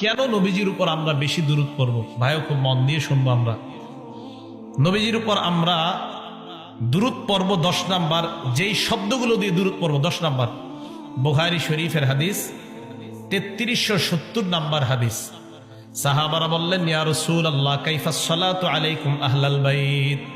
কেন নবীজির উপর আমরা বেশি দূরত পড়ব? ভাইও খুব মন দিয়ে শুনব আমরা। নবীজির উপর আমরা দূরত পর্ব দশ নাম্বার, যেই শব্দগুলো দিয়ে দূরত পর্ব দশ নাম্বার। বুখারি শরীফের হাদিস, তেত্রিশশো সত্তর নাম্বার হাদিস। সাহাবারা বললেন, ইয়া রসুল আল্লাহ কাইফাস সালাতু আলাইকুম আহলাল বাইত?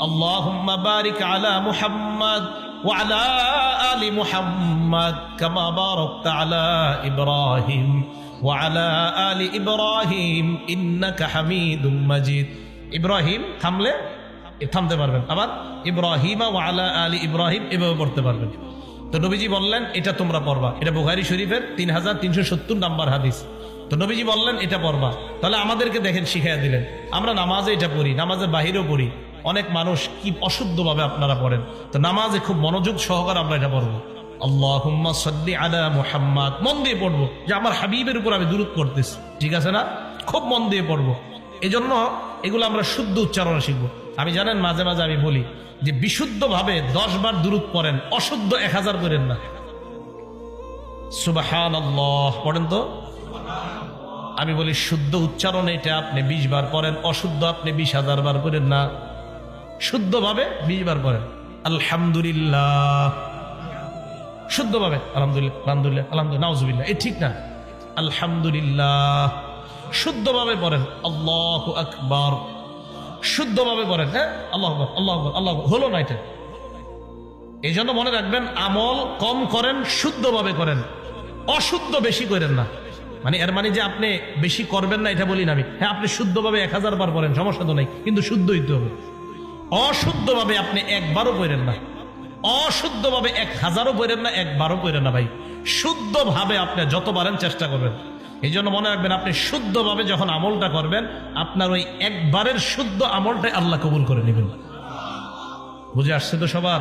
اللهم بارك على محمد وعلى آل محمد كما باركت على إبراهيم وعلى آل إبراهيم إنك حميد مجيد إبراهيم থামলে এ থামতে পারবেন আবার ইব্রাহিম ওয়ালা আলী ইব্রাহিম এভাবে পড়তে পারবেন তো নবীজি বললেন এটা তোমরা পড়বা এটা বুখারি শরীফের তিন হাজার তিনশো সত্তর নাম্বার হাদিস তো নবীজি বললেন এটা পড়বা তাহলে আমাদেরকে দেখেন শিখাইয়া দিলেন আমরা নামাজে এটা পড়ি নামাজের বাহিরেও পড়ি অনেক মানুষ কি অশুদ্ধভাবে আপনারা পড়েন। তো নামাজে খুব মনোযোগ সহকারে আমরা এটা পড়ব। আলা মন দিয়ে পড়ব যে আমার হাবিবের উপর আমি ঠিক আছে না? খুব মন দিয়ে পড়ব। এই জন্য এগুলো আমরা শুদ্ধ উচ্চারণ শিখব। জানেন মাঝে মাঝে আমি বলি যে বিশুদ্ধভাবে দশ বার দূরত পড়েন, অশুদ্ধ এক হাজার করেন না। সুবাহান পড়েন তো? আমি বলি শুদ্ধ উচ্চারণ এটা, আপনি বিশ বার পড়েন, অশুদ্ধ আপনি বিশ হাজার বার করেন না। শুদ্ধভাবে বিশ বার পড়েন আলহামদুলিল্লাহ। শুদ্ধভাবে, আলহামদুলিল্লাহ আলহামদুলিল্লাহ আলহামদুলিল্লাহ, নাউজুবিল্লাহ। এ ঠিক না? আলহামদুলিল্লাহ। শুদ্ধভাবে পড়েন, আল্লাহ আকবর। শুদ্ধভাবে পড়েন হ্যাঁ? আল্লাহ আল্লাহ আল্লাহ। হলো না এটা? এই জন্য মনে রাখবেন, আমল কম করেন, শুদ্ধভাবে করেন। অশুদ্ধ বেশি করেন না। মানে এর মানে যে আপনি বেশি করবেন না, এটা বলি না আমি। হ্যাঁ আপনি শুদ্ধভাবে এক হাজার বার পড়েন, সমস্যা তো নাই, কিন্তু শুদ্ধ হইতে হবে। অশুদ্ধভাবে আপনি একবারও পড়েন না। অশুদ্ধভাবে এক হাজারও পড়েন না, একবারও পড়েন না ভাই। শুদ্ধভাবে আপনি যতবারেন চেষ্টা করবেন। এই জন্য মনে রাখবেন, আপনি শুদ্ধভাবে যখন আমলটা করবেন, আপনার ওই একবারের শুদ্ধ আমলটাই আল্লাহ কবুল করে নেবেন। বুঝে আসছে তো সবার?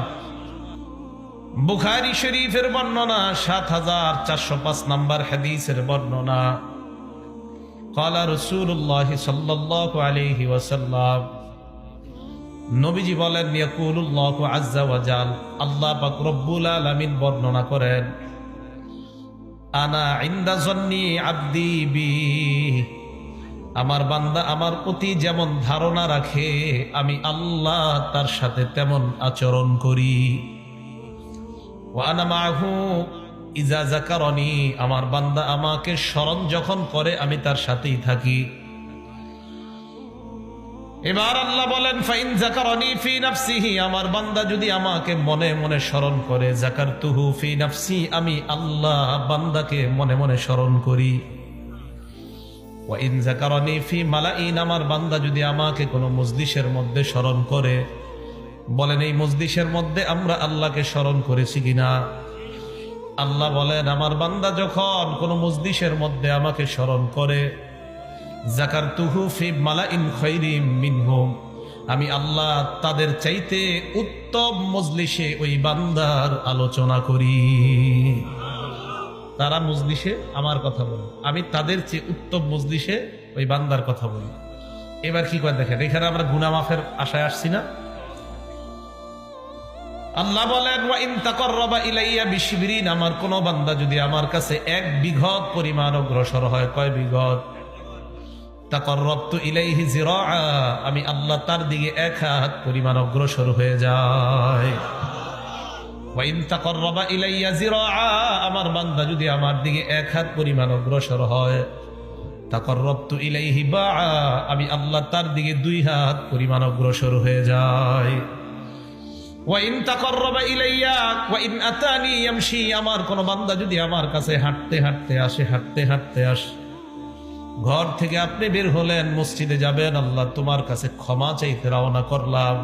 বুখারি শরীফের বর্ণনা, সাত হাজার চারশো পাঁচ নাম্বার হাদিসের বর্ণনা। কালা রসুল্লাহ সাল্লাহ আলহি ওয়াসাল্লাম নবীজি বলেন আল্লাহ পাক রব্বুল বর্ণনা করেন, আনা ইনদা আব্দি বি। আমার বান্দা আমার প্রতি যেমন ধারণা রাখে, আমি আল্লাহ তার সাথে তেমন আচরণ করি। মাহু ইজা জাকারনি। আমার বান্দা আমাকে স্মরণ যখন করে, আমি তার সাথেই থাকি। এবার আল্লাহ বলেন, ফাইন জাকারনি ফি নাফসিহি, আমার বান্দা যদি আমাকে মনে মনে স্মরণ করে জাকার তুহু ফি নাফসি, আমি আল্লাহ বান্দাকে মনে মনে স্মরণ করি। ওয়াইন জাকারনি ফি মালাইন, আমার বান্দা যদি আমাকে কোনো মজলিসের মধ্যে স্মরণ করে, বলেন, এই মজলিসের মধ্যে আমরা আল্লাহকে স্মরণ করেছি কিনা? আল্লাহ বলেন, আমার বান্দা যখন কোনো মজলিসের মধ্যে আমাকে স্মরণ করে আমি আল্লাহ তাদের চাইতে উত্তম মজলিসে ওই বান্দার আলোচনা করি। তারা মজলিসে আমার কথা বলে। আমি তাদের চেয়ে উত্তম মজলিসে ওই বান্দার কথা বলি। এবার কি করে দেখেন? এখানে আমরা গুনামাফের আশায় আসছি না? আল্লাহ বলেন আমার কোন বান্দা যদি আমার কাছে এক বিঘত পরিমাণ অগ্রসর হয়, কয় বিঘত? ইলাইহি আমি আল্লাহ তার দিকে এক হাত পরিমাণ অগ্রসর হয়ে যায় আমার বান্দা যদি আমার দিকে এক হাত পরিমাণ অগ্রসর হয় ইলাইহি বাআ, আমি আল্লাহ তার দিকে দুই হাত পরিমাণ অগ্রসর হয়ে যায় ইলাইয়া আমার কোন বান্দা যদি আমার কাছে হাঁটতে হাঁটতে আসে, হাঁটতে হাঁটতে আসে ঘর থেকে আপনি বের হলেন, মসজিদে যাবেন, আল্লাহ তোমার কাছে ক্ষমা চাইতে রওনা করলাম।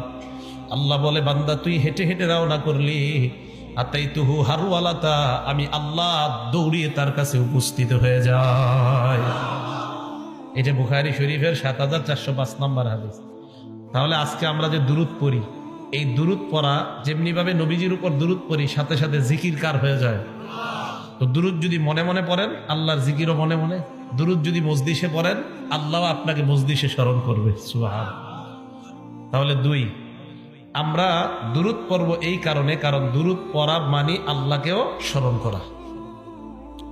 আল্লাহ বলে, বান্দা, তুই হেঁটে হেঁটে রওনা করলি। আতাই তুহু হারুয়ালাতা আমি আল্লাহ দৌড়িয়ে তার কাছে উপস্থিত হয়ে যায় এটা বুখারি শরীফের সাত হাজার চারশো পাঁচ নম্বর হাদিস। তাহলে আজকে আমরা যে দূরত পড়ি, এই দূরত পড়া যেমনি ভাবে নবীজির উপর দূরত পড়ি, সাথে সাথে জিকির কার হয়ে যায়। তো দুরুদ যদি মনে মনে পড়েন, আল্লাহর জিকিরও মনে মনে। দুরুদ যদি মজদিসে পড়েন আল্লাহ আপনাকে মজদিসে স্মরণ করবে। সুহান তাহলে দুই, আমরা দুরুদ পড়ব এই কারণে, কারণ দুরুদ পড়া মানে আল্লাহকেও স্মরণ করা।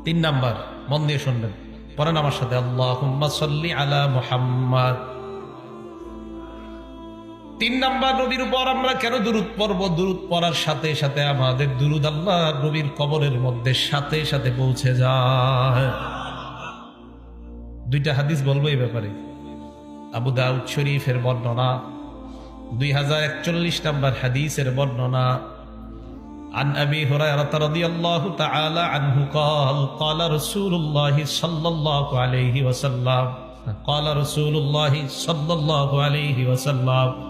তিন নাম্বার, মন দিয়ে শুনবেন। পড়েন আমার সাথে আল্লাহ আলা মুহাম্মদ। তিন নাম্বার নবীর উপর আমরা কেন দুরুদ পড়ব দুরুদ পড়ার সাথে সাথে আমাদের দুরুদ আল্লাহ নবীর কবরের মধ্যে সাথে সাথে পৌঁছে যায় দুইটা হাদিস বলবো এই ব্যাপারে আবু দাউদ শরীফের বর্ণনা দুই হাজার একচল্লিশ নাম্বার হাদিসের বর্ণনা عن أبي هريرة رضي الله تعالى عنه قال قال رسول الله صلى الله عليه وسلم قال رسول الله صلى الله عليه وسلم